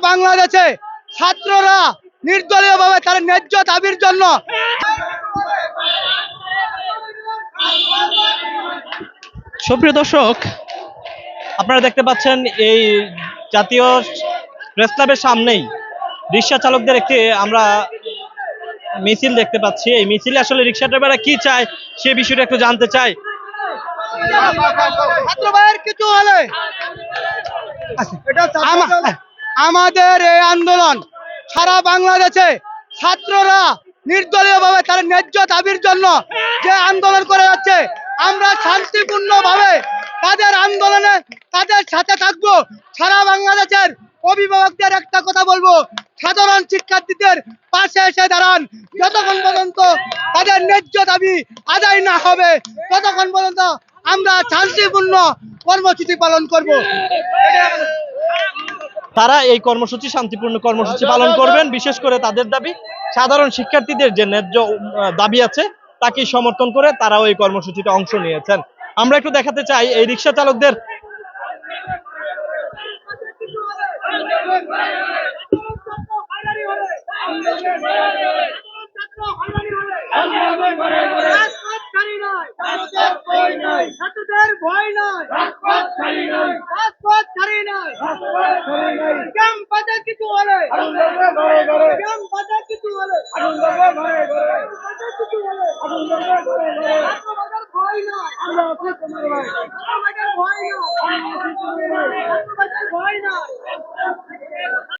বাংলাদেশে ছাত্ররা নির্দলীয় ভাবে তার ন্যায্য দাবির জন্য সুপ্রিয় দর্শক আপনারা দেখতে পাচ্ছেন এই জাতীয় প্রেস ক্লাবের সামনেই রিক্সা চালকদের একটি আমরা মিছিল দেখতে পাচ্ছি। এই মিছিলে আসলে রিক্সা ড্রাইভাররা কি চায় সে বিষয়টা একটু জানতে চাই। ছাত্র ভাইয়ের কিছু হলে আমা- আমাদের এই আন্দোলন সারা বাংলাদেশে ছাত্ররা নির্দলীয় ভাবে তার ন্যায্য দাবির জন্য যে আন্দোলন করে যাচ্ছে, আমরা শান্তিপূর্ণ ভাবে তাদের আন্দোলনে তাদের সাথে থাকব। সারা বাংলাদেশের অভিভাবকদের একটা কথা বলব, সাধারণ শিক্ষার্থীদের পাশে এসে দাঁড়ান। যতক্ষণ পর্যন্ত তাদের ন্যায্য দাবি আদায় না হবে, ততক্ষণ পর্যন্ত আমরা শান্তিপূর্ণ কর্মসূচি পালন করব। তারা এই কর্মসূচি, শান্তিপূর্ণ কর্মসূচি পালন করবেন। বিশেষ করে তাদের দাবি, সাধারণ শিক্ষার্থীদের যে ন্যায্য দাবি আছে তাকে সমর্থন করে তারাও এই কর্মসূচিতে অংশ নিয়েছেন। আমরা একটু দেখাতে চাই, এই রিক্সা চালকদের ছাত্রদের ভয় নয়। গ্রাম বাজার কিছু বলে। গ্রাম বাজার কিছু বলে। বাজার কিছু বলে। ভয় না। আমরা ভয় না। ভয় না।